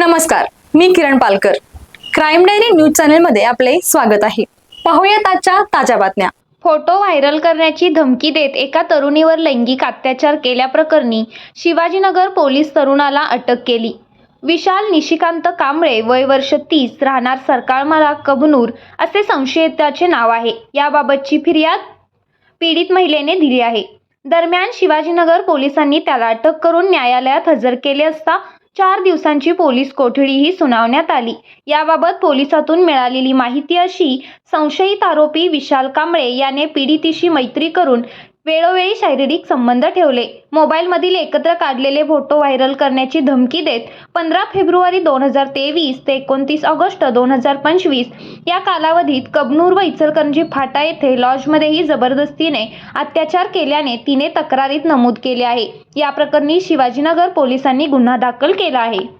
नमस्कार मी Kiran Palkar. Crime diary news चॅनलमध्ये आपले स्वागत आहे. पाहूयात आजच्या ताज्या बातम्या. फोटो व्हायरल करण्याची धमकी देत एका तरुणीवर लैंगिक अत्याचार केल्याप्रकरणी शिवाजीनगर पोलीस तरुणाला अटक केली. विशाल निशिकांत कांबळे वय वर्ष तीस राहणार सरकारमाला कबनूर असे संशयिताचे नाव आहे. याबाबतची फिर्याद पीडित महिलेने दिली आहे. दरम्यान शिवाजीनगर पोलिसांनी त्याला अटक करून न्यायालयात हजर केले असता चार दिवसांची पोलीस कोठडीही सुनावण्यात आली. याबाबत पोलिसातून मिळालेली माहिती अशी संशयित आरोपी विशाल कांबळे याने पीडितीशी मैत्री करून वेळोवेळी शारीरिक संबंध ठेवले. मोबाईलमधील एकत्र काढलेले फोटो व्हायरल करण्याची धमकी देत पंधरा फेब्रुवारी दोन हजार तेवीस ते एकोणतीस ऑगस्ट दोन हजार पंचवीस या कालावधीत कबनूर व इचलकरंजी फाटा येथे लॉजमध्येही जबरदस्तीने अत्याचार केल्याने तिने तक्रारीत नमूद केले आहे. या प्रकरणी शिवाजीनगर पोलिसांनी गुन्हा दाखल केला आहे.